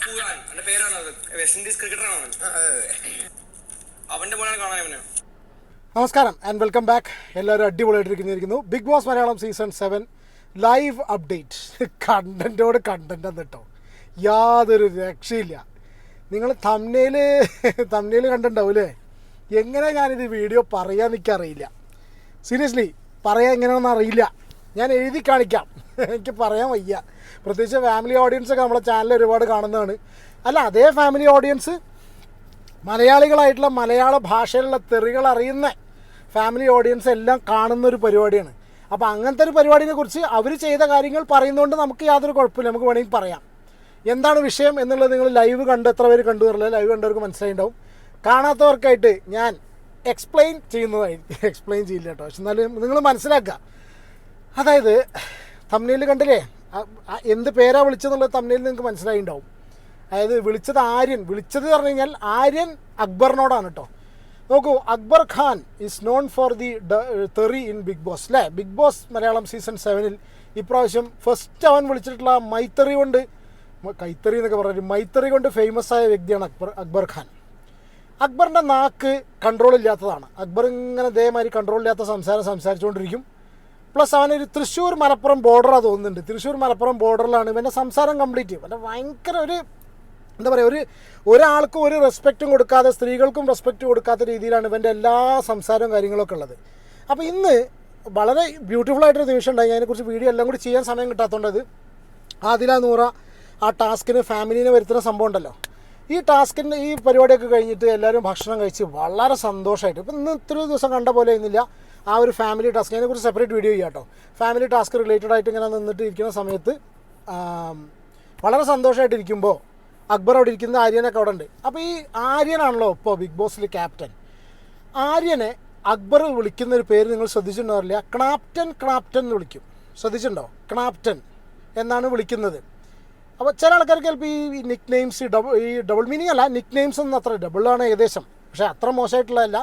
അവന്റെ പേരാണ് west Indies ക്രിക്കറ്ററാണ് അവന്റെ പോലെയാണ് കാണാൻ അവന്. നമസ്കാരം ആൻഡ് വെൽക്കം ബാക്ക് എല്ലാവരും അടിപൊളിയായിട്ടിരിക്കുന്നു Bigg Boss Malayalam season seven live update കണ്ടന്റോട് content കേട്ടോ. യാതൊരു രക്ഷയില്ല. നിങ്ങൾ തമ്നയിൽ തമ്നയിൽ അല്ലേ? എങ്ങനെ ഞാനിത് വീഡിയോ പറയാൻ എനിക്കറിയില്ല. സീരിയസ്ലി പറയാൻ എങ്ങനെയാണെന്ന് അറിയില്ല. ഞാൻ എഴുതി കാണിക്കാം. എനിക്ക് പറയാൻ വയ്യ. പ്രത്യേകിച്ച് ഫാമിലി ഓഡിയൻസൊക്കെ നമ്മളെ ചാനൽ ഒരുപാട് കാണുന്നതാണ്. അല്ല അതേ ഫാമിലി ഓഡിയൻസ് മലയാളികളായിട്ടുള്ള മലയാള ഭാഷയിലുള്ള തെറികൾ അറിയുന്ന ഫാമിലി ഓഡിയൻസ് എല്ലാം കാണുന്ന ഒരു പരിപാടിയാണ്. അപ്പോൾ അങ്ങനത്തെ ഒരു പരിപാടിനെ കുറിച്ച് അവർ ചെയ്ത കാര്യങ്ങൾ പറയുന്നതുകൊണ്ട് നമുക്ക് യാതൊരു കുഴപ്പമില്ല. നമുക്ക് വേണമെങ്കിൽ പറയാം. എന്താണ് വിഷയം എന്നുള്ളത് നിങ്ങൾ ലൈവ് കണ്ട് എത്ര പേര് കണ്ടു എന്നുള്ളത് ലൈവ് കണ്ടവർക്ക് മനസ്സിലായിട്ടുണ്ടാവും കാണാത്തവർക്കായിട്ട് ഞാൻ എക്സ്പ്ലെയിൻ ചെയ്യുന്നതായിരിക്കും എക്സ്പ്ലെയിൻ ചെയ്യില്ല കേട്ടോ. പക്ഷെ എന്നാലും നിങ്ങൾ മനസ്സിലാക്കുക. അതായത് തമ്മിൽ കണ്ടില്ലേ? എന്ത് പേരാ വിളിച്ചതെന്നുള്ളത് തമ്മിൽ നിങ്ങൾക്ക് മനസ്സിലായി ഉണ്ടാവും അതായത് വിളിച്ചത് ആര്യൻ. വിളിച്ചത് പറഞ്ഞു കഴിഞ്ഞാൽ ആര്യൻ അക്ബറിനോടാണ് കേട്ടോ നോക്കൂ Akbar Khan is known for the തെറി ഇൻ ബിഗ് ബോസ് അല്ലേ ബിഗ് ബോസ് മലയാളം സീസൺ സെവനിൽ ഇപ്രാവശ്യം ഫസ്റ്റ് അവൻ വിളിച്ചിട്ടുള്ള മൈത്തറി കൊണ്ട് കൈത്തറി എന്നൊക്കെ പറഞ്ഞു മൈത്തറി കൊണ്ട് ഫേമസ് ആയ വ്യക്തിയാണ് അക്ബർ അക്ബർ ഖാൻ. അക്ബറിന്റെ നാക്ക് കൺട്രോൾ ഇല്ലാത്തതാണ്. അക്ബർ ഇങ്ങനെ ഇതേമാതിരി കൺട്രോൾ ഇല്ലാത്ത സംസാരം സംസാരിച്ചുകൊണ്ടിരിക്കും. പ്ലസ് അവനൊരു തൃശ്ശൂർ മലപ്പുറം ബോർഡറാണ് തോന്നുന്നുണ്ട്. തൃശ്ശൂർ മലപ്പുറം ബോർഡറിലാണ്. ഇവന്റെ സംസാരം കംപ്ലീറ്റ് അവന്റെ ഭയങ്കര ഒരു എന്താ പറയുക ഒരു ഒരാൾക്കും ഒരു റെസ്പെക്റ്റും കൊടുക്കാതെ സ്ത്രീകൾക്കും റെസ്പെക്റ്റ് കൊടുക്കാത്ത രീതിയിലാണ് ഇവന്റെ എല്ലാ സംസാരവും കാര്യങ്ങളൊക്കെ ഉള്ളത്. അപ്പോൾ ഇന്ന് വളരെ ബ്യൂട്ടിഫുൾ ആയിട്ടൊരു നിമിഷം ഉണ്ടായി. അതിനെക്കുറിച്ച് വീഡിയോ എല്ലാം കൂടി ചെയ്യാൻ സമയം കിട്ടാത്തതുകൊണ്ടത് ആദില നൂറ ആ ടാസ്കിന് ഫാമിലിനെ വരുത്തുന്ന സംഭവം ഉണ്ടല്ലോ. ഈ ടാസ്കിന്റെ ഈ പരിപാടിയൊക്കെ കഴിഞ്ഞിട്ട് എല്ലാവരും ഭക്ഷണം കഴിച്ച് വളരെ സന്തോഷമായിട്ട്. ഇപ്പം ഇന്ന് ഇത്ര ദിവസം കണ്ട പോലെ ഇന്നില്ല ആ ഒരു ഫാമിലി ടാസ്ക് അതിനെക്കുറിച്ച് സെപ്പറേറ്റ് വീഡിയോ ചെയ്യാം കേട്ടോ. ഫാമിലി ടാസ്ക് റിലേറ്റഡ് ആയിട്ട് ഇങ്ങനെ നിന്നിട്ട് ഇരിക്കുന്ന സമയത്ത് വളരെ സന്തോഷമായിട്ടിരിക്കുമ്പോൾ അക്ബർ അവിടെ ഇരിക്കുന്ന ആര്യനൊക്കെ അവിടെ ഉണ്ട്. അപ്പോൾ ഈ ആര്യനാണല്ലോ ഇപ്പോൾ ബിഗ് ബോസിൽ ക്യാപ്റ്റൻ ആര്യനെ അക്ബർ വിളിക്കുന്ന ഒരു പേര് നിങ്ങൾ ശ്രദ്ധിച്ചിട്ടുണ്ടാവില്ല ക്നാപ്റ്റൻ ക്നാപ്റ്റൻ എന്ന് വിളിക്കും. ശ്രദ്ധിച്ചിട്ടുണ്ടോ? ക്നാപ്റ്റൻ എന്നാണ് വിളിക്കുന്നത്. അപ്പോൾ ചില ആൾക്കാർക്ക് ചിലപ്പോൾ ഈ നിക് നെയിംസ് ഡബിൾ ഈ ഡബിൾ മീനിങ് അല്ല നിക് നെയിംസ് ഒന്നും അത്ര ഡബിളാണ് ഏകദേശം. പക്ഷേ അത്ര മോശമായിട്ടുള്ളതല്ല.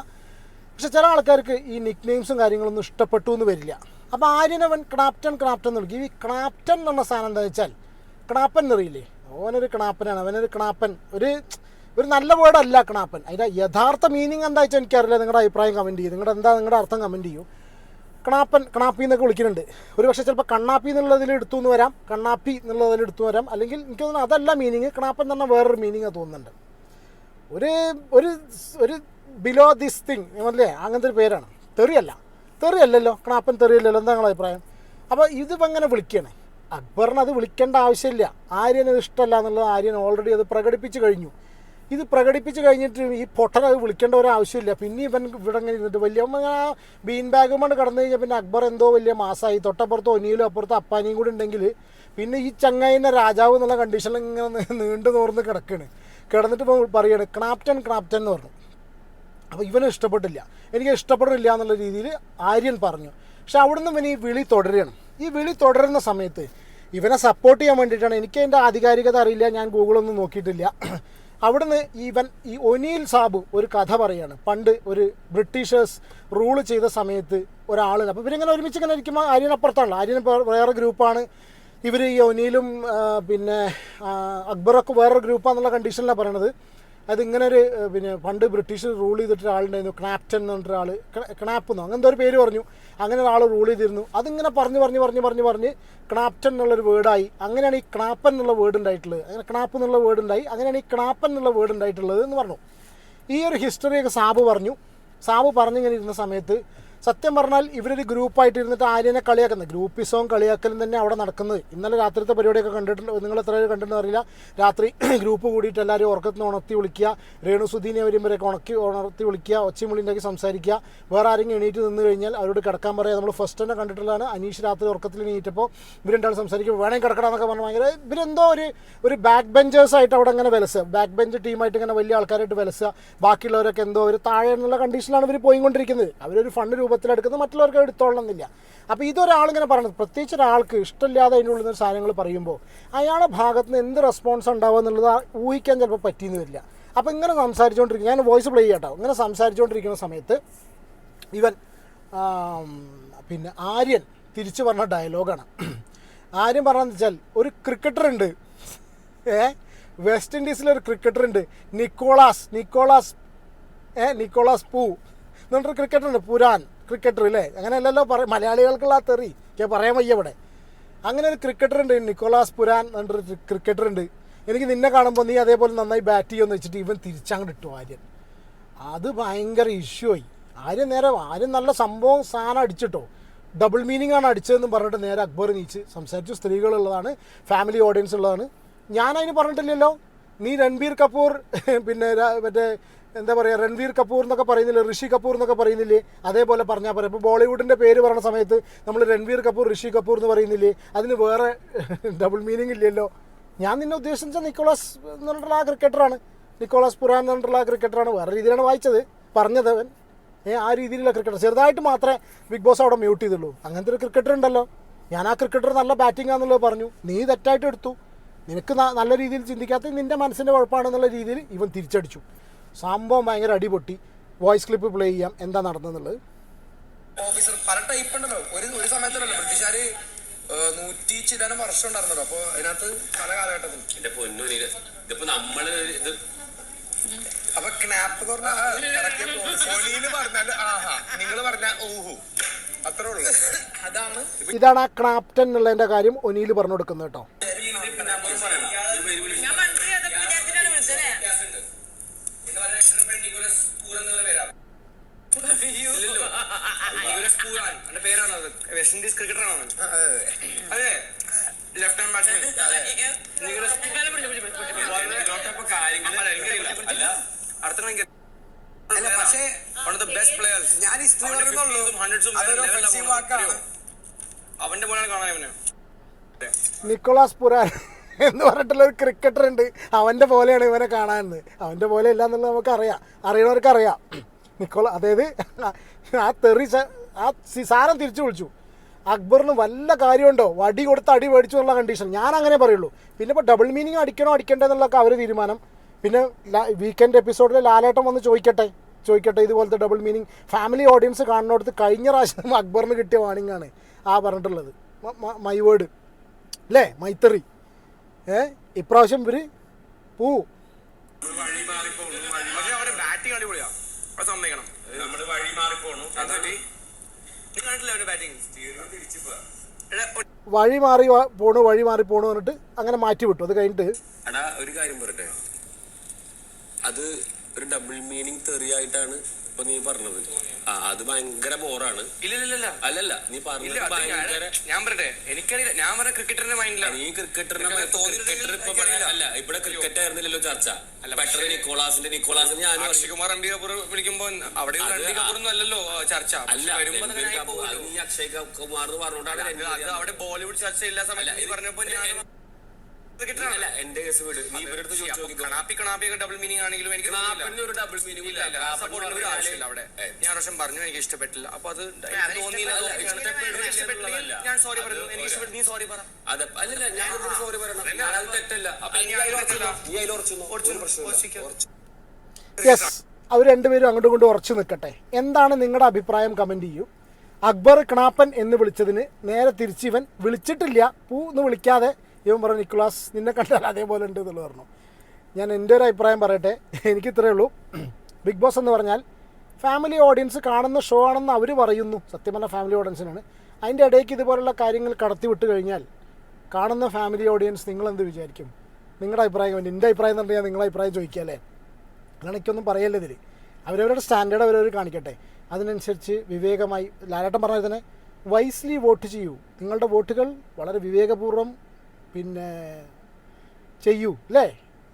പക്ഷേ ചില ആൾക്കാർക്ക് ഈ നിക് നെയിംസും കാര്യങ്ങളൊന്നും ഇഷ്ടപ്പെട്ടു എന്ന് വരില്ല. അപ്പോൾ ആര്യനവൻ ക്ണാപ്റ്റൻ ക്ണാപ്റ്റൻ എന്ന് വിളിക്കും. ഈ എന്ന് പറഞ്ഞ സാധനം എന്താ വെച്ചാൽ ക്ണാപ്പൻ എന്നറിയില്ലേ? ഓനൊരു ക്ണാപ്പനാണ് അവനൊരു ക്ണാപ്പൻ ഒരു ഒരു നല്ല വേർഡല്ല ക്ണാപ്പൻ അതിന്റെ യഥാർത്ഥ മീനിങ് എന്താ വെച്ചാൽ എനിക്കറിയില്ല. നിങ്ങളുടെ അഭിപ്രായം കമന്റ് ചെയ്യും. നിങ്ങളുടെ എന്താ നിങ്ങളുടെ അർത്ഥം കമന്റ് ചെയ്യൂ. കണാപ്പൻ കണാപ്പി എന്നൊക്കെ വിളിക്കുന്നുണ്ട്. ഒരു പക്ഷേ ചിലപ്പോൾ കണ്ണാപ്പി എന്നുള്ളതിൽ എടുത്തു എന്ന് വരാം കണ്ണാപ്പി എന്നുള്ളതിൽ എടുത്തു വരാം. അല്ലെങ്കിൽ എനിക്ക് തോന്നുന്നു അതല്ല മീനിങ് കണാപ്പൻ പറഞ്ഞാൽ വേറൊരു മീനിങ് തോന്നുന്നുണ്ട്. ഒരു ഒരു ഒരു ബിലോ ദിസ് തിങ് അല്ലേ അങ്ങനത്തെ ഒരു പേരാണ്. തെറിയല്ല തെറിയല്ലല്ലോ കണാപ്പൻ തെറിയല്ലല്ലോ എന്താ അഭിപ്രായം? അപ്പോൾ ഇതിപ്പോൾ അങ്ങനെ വിളിക്കണേ. അക്ബറിന് അത് വിളിക്കേണ്ട ആവശ്യമില്ല. ആര്യന് ഇഷ്ടമല്ല എന്നുള്ളത് ആര്യൻ ഓൾറെഡി അത് പ്രകടിപ്പിച്ച് കഴിഞ്ഞു. ഇത് പ്രകടിപ്പിച്ച് കഴിഞ്ഞിട്ട് ഈ പൊട്ടൻ അത് വിളിക്കേണ്ട ഒരു ആവശ്യമില്ല. പിന്നെ ഇവൻ ഇവിടെ ഇങ്ങനെ ഇരുന്നിട്ട് വലിയ ബീൻ ബാഗും കൊണ്ട് കടന്നു കഴിഞ്ഞാൽ പിന്നെ അക്ബർ എന്തോ വലിയ മാസമായി തൊട്ടപ്പുറത്ത് ഒനിയിലും അപ്പുറത്ത് അപ്പാനിയും കൂടി ഉണ്ടെങ്കിൽ പിന്നെ ഈ ചങ്ങായിന്റെ രാജാവ് എന്നുള്ള കണ്ടീഷനിൽ ഇങ്ങനെ നീണ്ടു നോർന്ന് കിടക്കാണ്. കിടന്നിട്ട് ഇപ്പോൾ പറയാണ് ക്രാപ്റ്റൻ ക്രാപ്റ്റൻ എന്ന് പറഞ്ഞു. അപ്പോൾ ഇവന് ഇഷ്ടപ്പെട്ടില്ല. എനിക്ക് ഇഷ്ടപ്പെടില്ല എന്നുള്ള രീതിയിൽ ആര്യൻ പറഞ്ഞു. പക്ഷെ അവിടുന്ന് ഇവന് ഈ വിളി തുടരുകയാണ്. ഈ വിളി തുടരുന്ന സമയത്ത് ഇവനെ സപ്പോർട്ട് ചെയ്യാൻ വേണ്ടിയിട്ടാണ്. എനിക്ക് എന്റെ ആധികാരികത അറിയില്ല. ഞാൻ ഗൂഗിളൊന്നും നോക്കിയിട്ടില്ല. അവിടുന്ന് ഈവൻ ഈ ഒനീൽ സാബു ഒരു കഥ പറയാണ്. പണ്ട് ഒരു ബ്രിട്ടീഷേഴ്സ് റൂൾ ചെയ്ത സമയത്ത് ഒരാൾ അപ്പോൾ ഇവരിങ്ങനെ ഒരുമിച്ച് ഇങ്ങനെ ഇരിക്കുമ്പോൾ ആര്യനപ്പുറത്താണല്ലോ ആര്യൻ വേറെ ഗ്രൂപ്പാണ് ഇവർ ഈ ഒനീലും പിന്നെ അക്ബറൊക്കെ വേറൊരു ഗ്രൂപ്പാന്നുള്ള കണ്ടീഷനിലാണ് പറയണത്. അതിങ്ങനെ ഒരു പിന്നെ പണ്ട് ബ്രിട്ടീഷ് റൂൾ ചെയ്തിട്ട് ഒരാളുണ്ടായിരുന്നു ക്നാപ്റ്റൻ എന്ന് പറഞ്ഞിട്ട് ഒരാൾ ക്നാപ്പ് എന്നോ അങ്ങനത്തെ ഒരു പേര് പറഞ്ഞു. അങ്ങനെ ഒരാൾ റൂൾ ചെയ്തിരുന്നു. അതിങ്ങനെ പറഞ്ഞ് പറഞ്ഞ് പറഞ്ഞ് പറഞ്ഞ് പറഞ്ഞ് ക്നാപ്റ്റൻ എന്നുള്ളൊരു വേർഡായി അങ്ങനെയാണ് ഈ ക്നാപ്പൻ എന്നുള്ള വേർഡ് ഉണ്ടായിട്ടുള്ളത്. അങ്ങനെ ക്നാപ്പ് എന്നുള്ള വേർഡ് ഉണ്ടായി. അങ്ങനെയാണ് ഈ ക്നാപ്പൻ എന്നുള്ള വേർഡ് ഉണ്ടായിട്ടുള്ളത് എന്ന് പറഞ്ഞു. ഈ ഒരു ഹിസ്റ്ററിയൊക്കെ സാബ് പറഞ്ഞു. സാബ് പറഞ്ഞിങ്ങനെ ഇരുന്ന സമയത്ത് സത്യം പറഞ്ഞാൽ ഇവരൊരു ഗ്രൂപ്പായിട്ട് ഇരുന്നിട്ട് ആര്യനെ കളിയാക്കുന്നത്. ഗ്രൂപ്പിസവും കളിയാക്കലും തന്നെ അവിടെ നടക്കുന്നത്. ഇന്നലെ രാത്രിത്തെ പരിപാടിയൊക്കെ കണ്ടിട്ടുണ്ട്. നിങ്ങൾ എത്ര പേര് കണ്ടിട്ടുണ്ടെന്ന് അറിയില്ല. രാത്രി ഗ്രൂപ്പ് കൂടിയിട്ട് എല്ലാവരും ഉറക്കത്തിന് ഉണർത്തി വിളിക്കുക. രേണു വരുമ്പോഴേക്ക് ഉണക്കി ഉണർത്തി വിളിക്കുക. ഒച്ചമുളിന്റെയൊക്കെ സംസാരിക്കുക. വേറെ ആരെങ്കിലും എണീറ്റ് നിന്ന് കഴിഞ്ഞാൽ അവരോട് കിടക്കാൻ പറയുക നമ്മൾ ഫസ്റ്റ് തന്നെ കണ്ടിട്ടുള്ളതാണ്. അനീഷ് രാത്രി ഉറക്കത്തിൽ എണീറ്റപ്പോൾ ഇവരുണ്ടാൾ സംസാരിക്കും. വേണമെങ്കിൽ കിടക്കണമെന്നൊക്കെ പറഞ്ഞ് ഭയങ്കര ഇവരെന്തോ ഒരു ഒരു ബാക്ക് ബെഞ്ചേഴ്സ് ആയിട്ട് അവിടെ അങ്ങനെ വിലസുക. ബാക്ക് ബെഞ്ച് ടീമായിട്ട് ഇങ്ങനെ വലിയ ആൾക്കാരായിട്ട് വിലസുക. ബാക്കിയുള്ളവരൊക്കെ എന്തോ ഒരു താഴെ എന്നുള്ള കണ്ടീഷനിലാണ് ഇവർ പോയിക്കൊണ്ടിരിക്കുന്നത്. അവരൊരു ഫണ്ട് രൂപത്തിലെടുക്കുന്നത് മറ്റുള്ളവർക്ക് എടുത്തോളണമെന്നില്ല അപ്പോൾ ഇതൊരാളിങ്ങനെ പറയുന്നത് പ്രത്യേകിച്ച് ഒരാൾക്ക് ഇഷ്ടമില്ലാതെ നിന്ന് സാധനങ്ങൾ പറയുമ്പോൾ അയാളുടെ ഭാഗത്ത് നിന്ന് എന്ത് റെസ്പോൺസ് ഉണ്ടാവുക എന്നുള്ളത് ഊഹിക്കാൻ ചിലപ്പോൾ പറ്റിയെന്ന് വരില്ല. അപ്പോൾ ഇങ്ങനെ സംസാരിച്ചുകൊണ്ടിരിക്കും. ഞാൻ വോയിസ് പ്ലേ ചെയ്യട്ടോ. ഇങ്ങനെ സംസാരിച്ചുകൊണ്ടിരിക്കുന്ന സമയത്ത് ഇവൻ പിന്നെ ആര്യൻ തിരിച്ചു പറഞ്ഞ ഡയലോഗാണ് ആര്യൻ പറഞ്ഞതെന്ന് വെച്ചാൽ ഒരു ക്രിക്കറ്റർ ഉണ്ട്. ഏ? വെസ്റ്റ് ഇൻഡീസിലൊരു ക്രിക്കറ്റർ ഉണ്ട്. നിക്കോളാസ് നിക്കോളാസ് ഏ? നിക്കോളാസ് പൂ എന്നിട്ടൊരു ക്രിക്കറ്റർ ഉണ്ട് പുരാൻ. ക്രിക്കറ്റർ അല്ലേ അങ്ങനെയല്ലല്ലോ പറ മലയാളികൾക്കുള്ള ആ തെറി. പറയാൻ വയ്യ ഇവിടെ. അങ്ങനെ ഒരു ക്രിക്കറ്റർ ഉണ്ട്. നിക്കോളാസ് പുരാൻ എന്നൊരു ക്രിക്കറ്റർ ഉണ്ട്. എനിക്ക് നിന്നെ കാണുമ്പോൾ നീ അതേപോലെ നന്നായി ബാറ്റ് ചെയ്യുമെന്ന് വെച്ചിട്ട് ഇവൻ തിരിച്ചങ്ങോട്ട് ഇട്ടു ആര്യൻ. അത് ഭയങ്കര ഇഷ്യൂ ആയി. ആര്യൻ നേരെ ആര്യം നല്ല സംഭവം സാധനം അടിച്ചിട്ടോ. ഡബിൾ മീനിങ് ആണ് അടിച്ചതെന്ന് പറഞ്ഞിട്ട് നേരെ അക്ബർ നീച്ച് സംസാരിച്ചു. സ്ത്രീകളുള്ളതാണ് ഫാമിലി ഓഡിയൻസ് ഉള്ളതാണ്. ഞാൻ അതിന് പറഞ്ഞിട്ടില്ലല്ലോ. നീ രൺബീർ കപൂർ പിന്നെ മറ്റേ എന്താ പറയുക രൺവീർ കപൂർ എന്നൊക്കെ പറയുന്നില്ലേ ഋഷി കപൂർ എന്നൊക്കെ പറയുന്നില്ലേ അതേപോലെ പറഞ്ഞാൽ പറയാം. ഇപ്പോൾ ബോളിവുഡിന്റെ പേര് പറയുന്ന സമയത്ത് നമ്മൾ രൺവീർ കപൂർ ഋഷി കപൂർ എന്ന് പറയുന്നില്ലേ അതിന് വേറെ ഡബിൾ മീനിങ് ഇല്ലല്ലോ. ഞാൻ നിന്നെ ഉദ്ദേശിച്ച നിക്കോളാസ് എന്ന് പറഞ്ഞിട്ടുള്ള ആ ക്രിക്കറ്ററാണ് നിക്കോളാസ് പുരാൻ എന്ന് പറഞ്ഞിട്ടുള്ള ആ ക്രിക്കറ്ററാണ് വേറെ രീതിയിലാണ് വായിച്ചത് പറഞ്ഞത് അവൻ. ഏ ആ രീതിയിലുള്ള ക്രിക്കറ്റർ ചെറുതായിട്ട് മാത്രമേ ബിഗ് ബോസ് അവിടെ മ്യൂട്ട് ചെയ്തുള്ളൂ. അങ്ങനത്തെ ഒരു ക്രിക്കറ്റർ ഉണ്ടല്ലോ. ഞാൻ ആ ക്രിക്കറ്റർ നല്ല ബാറ്റിംഗ് ആണെന്നുള്ളത് പറഞ്ഞു. നീ തെറ്റായിട്ട് എടുത്തു. നിനക്ക് നല്ല രീതിയിൽ ചിന്തിക്കാത്ത നിന്റെ മനസ്സിന്റെ കുഴപ്പമാണെന്നുള്ള രീതിയിൽ ഇവൻ തിരിച്ചടിച്ചു. സംഭവം ഭയങ്കര അടിപൊട്ടി. വോയിസ് ക്ലിപ്പ് പ്ലേ ചെയ്യാം. എന്താ നടന്നെന്നുള്ളത് ഓഫീസർ പല ടൈപ്പ് ഉണ്ടല്ലോ. ഒരു ഒരു സമയത്തല്ലോ ബ്രിട്ടീഷുകാര് നൂറ്റി ചില്ലാനം വർഷം ഉണ്ടായിരുന്നല്ലോ. അപ്പൊ അതിനകത്ത് പല കാലഘട്ടത്തിൽ എന്റെ പൊന്നു നീല ഇതിപ്പോ നമ്മൾ ഇത് അപ്പൊ ക്നാപ്പ് പറഞ്ഞാൽ ആഹാ നിങ്ങൾ പറഞ്ഞ ഊഹു. അത്രേ ഉള്ളൂ. അതാണ് ഇതാണ് ആ ക്നാപ്റ്റൻ എന്നുള്ളതിന്റെ കാര്യം ഒനിയിൽ പറഞ്ഞു കൊടുക്കുന്നത് കേട്ടോ ഞാൻ മന്ത്രി അതൊക്കെ വിചാരിച്ചിട്ടാണ് വിളിച്ചത് എന്റെ പേരാണ് അത്? വെസ്റ്റ് ഇൻഡീസ് ക്രിക്കറ്ററാണ് അവൻ? അതെ. ലെഫ്റ്റ് ഹാൻഡ് ബാറ്റ്സ്മാൻ അല്ല അടുത്ത അല്ല, പക്ഷേ one of the best players ഞാൻ ഹിസ്റ്ററി പറയുന്നുള്ളൂ അതൊരു വാക്കാണ്. അവന്റെ പോലെയാണ് കാണാൻ ഇവന്. നിക്കോളാസ് പുരാൻ എന്ന് പറഞ്ഞിട്ടുള്ള ഒരു ക്രിക്കറ്റർ ഉണ്ട്. അവന്റെ പോലെയാണ് ഇവനെ കാണാനെന്ന്. അവന്റെ പോലെ ഇല്ല എന്നുള്ളത് നമുക്ക് അറിയാം അറിയണവർക്ക് അറിയാം നിക്കോള അതായത് ആ തെറി ആ സിസാരം തിരിച്ചു വിളിച്ചു. അക്ബറിന് വല്ല കാര്യമുണ്ടോ? വടി കൊടുത്ത് അടി മേടിച്ചു എന്നുള്ള കണ്ടീഷൻ ഞാൻ അങ്ങനെ പറയുള്ളൂ. പിന്നെ ഇപ്പോൾ ഡബിൾ മീനിങ് അടിക്കണോ എന്നുള്ളൊക്കെ അവർ തീരുമാനം. പിന്നെ വീക്കെൻഡ് എപ്പിസോഡിൽ ലാലേട്ടം വന്ന് ചോദിക്കട്ടെ. ചോദിക്കട്ടെ ഇതുപോലത്തെ ഡബിൾ മീനിങ് ഫാമിലി ഓഡിയൻസ് കാണുന്നിടത്ത് കഴിഞ്ഞ പ്രാവശ്യം അക്ബറിന് കിട്ടിയ വാണിംഗ് ആണ് ആ പറഞ്ഞിട്ടുള്ളത്. മ- വേർഡ് അല്ലേ മൈത്തറി. ഏ? ഇപ്രാവശ്യം ഇവർ പൂ. സമ്മതിക്കണം. നമ്മൾ വഴി മാറിപ്പോണു. പോണു അവന്റെ ബാറ്റിംഗ് വഴി മാറി പോണു വഴി മാറി പോണു പറഞ്ഞിട്ട് അങ്ങനെ മാറ്റി വിട്ടു അത് കഴിഞ്ഞിട്ട് എടാ ഒരു കാര്യം പറയട്ടെ. അത് ഒരു ഡബിൾ മീനിങ് തെറിയായിട്ടാണ് ഇപ്പൊ നീ പറഞ്ഞത്. ആ അത് ഭയങ്കര ബോറാണ്. ഇല്ല അല്ലല്ല നീ പറഞ്ഞത് ഞാൻ- ഭയങ്കര ഞാൻ പറയട്ടെ എനിക്കറിയില്ല. ഞാൻ പറഞ്ഞ ക്രിക്കറ്ററിന്റെ മൈൻഡിലാണ് നീ ക്രിക്കറ്ററിന്റെ ക്രിക്കറ്റർ ഇപ്പൊ അല്ല ഇവിടെ ക്രിക്കറ്റ് ആയിരുന്നില്ലല്ലോ ചർച്ച. അല്ല പെട്ടെന്ന് നിക്കോളാസിന്റെ നിക്കോളാസിന്റെ ഞാൻ അക്ഷയ്കുമാർ രൺബീർ കപൂർ വിളിക്കുമ്പോ അവിടെ അത് രൺബീർ കപൂർ അല്ലല്ലോ ചർച്ച. അല്ല. നീ അക്ഷയ് കുമാർ പറഞ്ഞോണ്ടാണ് അവിടെ ബോളിവുഡ് ചർച്ച ഇല്ലാ സമയത്ത് പറഞ്ഞപ്പോ ഞാൻ എന്റെ കേസ് വിട്. നീ ഇവരുടെ ചോദിച്ചു നോക്കിക്കോ കണാപ്പി കണാപ്പിയൊക്കെ ഡബിൾ മീനിങ് ആണെങ്കിലും എനിക്ക് ഒരു ഡബിൾ മീനിങ് ഇല്ല സപ്പോർട്ടിന് ഒരു ആവശ്യമില്ല അവിടെ. ഞാൻ പ്രാവശ്യം പറഞ്ഞു എനിക്ക് ഇഷ്ടപ്പെട്ടില്ല. അപ്പൊ അത് എനിക്ക് അത് തോന്നിയില്ല ഇഷ്ടപ്പെടില്ല, ഇഷ്ടപ്പെടില്ല ഇഷ്ടപ്പെട്ടില്ലെങ്കിൽ ഞാൻ സോറി പറയുന്നു. എനിക്ക് ഇഷ്ടപ്പെട്ടു. നീ സോറി പറ. അതെ അല്ലല്ല ഞാൻ സോറി പറയണം. ഞാൻ അത് തെറ്റല്ല. അപ്പൊ നീ അതിൽ ഉറച്ചു നിന്നോ. നീ അതിൽ ഉറച്ചു നിന്നോ. ഒരു പ്രശ്നമില്ല. യെസ് അവർ രണ്ടുപേരും അങ്ങോട്ടും ഇങ്ങോട്ടും ഉറച്ചു നിൽക്കട്ടെ. എന്താണ് നിങ്ങളുടെ അഭിപ്രായം? കമന്റ് ചെയ്യൂ. അക്ബർ കണാപ്പൻ എന്ന് വിളിച്ചതിന് നേരെ തിരിച്ച് ഇവൻ വിളിച്ചിട്ടില്ല. പൂ എന്ന് വിളിക്കാതെ ഇവൻ പറഞ്ഞു നിക്കുളാസ് നിന്നെ കണ്ടാൽ അതേപോലെ ഉണ്ട് എന്നുള്ളത് പറഞ്ഞു. ഞാൻ എന്റെ ഒരു അഭിപ്രായം പറയട്ടെ. എനിക്ക് ഇത്രയേ ഉള്ളൂ. ബിഗ് ബോസ് എന്ന് പറഞ്ഞാൽ ഫാമിലി ഓഡിയൻസ് കാണുന്ന ഷോ ആണെന്ന് അവർ പറയുന്നു. സത്യം പറഞ്ഞാൽ ഫാമിലി ഓഡിയൻസിനാണ് അതിന്റെ ഇടയ്ക്ക് ഇതുപോലുള്ള കാര്യങ്ങൾ കടത്തി വിട്ട് കഴിഞ്ഞാൽ കാണുന്ന ഫാമിലി ഓഡിയൻസ് നിങ്ങളെന്ത് വിചാരിക്കും? നിങ്ങളുടെ അഭിപ്രായം വേണ്ടി എന്റെ അഭിപ്രായം എന്ന് പറഞ്ഞാൽ നിങ്ങളുടെ അഭിപ്രായം ചോദിക്കുക അല്ലേ? എനിക്കൊന്നും പറയല്ലേ ഇതിൽ അവരവരുടെ സ്റ്റാൻഡേർഡ് അവരവർ കാണിക്കട്ടെ. അതിനനുസരിച്ച് വിവേകമായി ലാലേട്ടൻ പറഞ്ഞ തന്നെ വൈസ്ലി വോട്ട് ചെയ്യൂ. നിങ്ങളുടെ വോട്ടുകൾ വളരെ വിവേകപൂർവം പിന്നെ ചെയ്യൂ അല്ലേ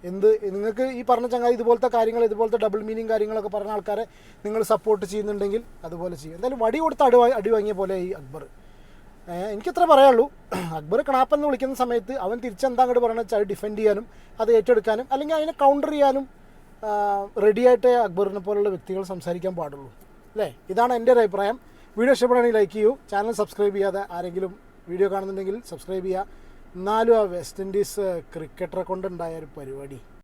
എന്ത് നിങ്ങൾക്ക് ഈ പറഞ്ഞ ചങ്ങാതി ഇതുപോലത്തെ കാര്യങ്ങൾ ഇതുപോലത്തെ ഡബിൾ മീനിങ് കാര്യങ്ങളൊക്കെ പറഞ്ഞ ആൾക്കാരെ നിങ്ങൾ സപ്പോർട്ട് ചെയ്യുന്നുണ്ടെങ്കിൽ അതുപോലെ ചെയ്യും. എന്തായാലും വടി കൊടുത്ത് അടി അടി വാങ്ങിയ പോലെ ഈ അക്ബർ. എനിക്ക് എനിക്കിത്ര പറയാനുള്ളൂ. അക്ബർ കണാപ്പെന്ന് വിളിക്കുന്ന സമയത്ത് അവൻ തിരിച്ചെന്താ അങ്ങോട്ട് പറയണ വെച്ചാൽ ഡിഫെൻഡ് ചെയ്യാനും അത് ഏറ്റെടുക്കാനും അല്ലെങ്കിൽ അതിനെ കൗണ്ടർ ചെയ്യാനും റെഡിയായിട്ടേ അക്ബറിനെ പോലുള്ള വ്യക്തികൾ സംസാരിക്കാൻ പാടുള്ളൂ അല്ലേ ഇതാണ് എന്റെ ഒരു അഭിപ്രായം. വീഡിയോ ഇഷ്ടപ്പെടുകയാണെങ്കിൽ ലൈക്ക് ചെയ്യൂ. ചാനൽ സബ്സ്ക്രൈബ് ചെയ്യാതെ ആരെങ്കിലും വീഡിയോ കാണുന്നുണ്ടെങ്കിൽ സബ്സ്ക്രൈബ് ചെയ്യുക. എന്നാലും ആ വെസ്റ്റ് ഇൻഡീസ് ക്രിക്കറ്ററെ കൊണ്ടുണ്ടായ ഒരു പരിപാടി.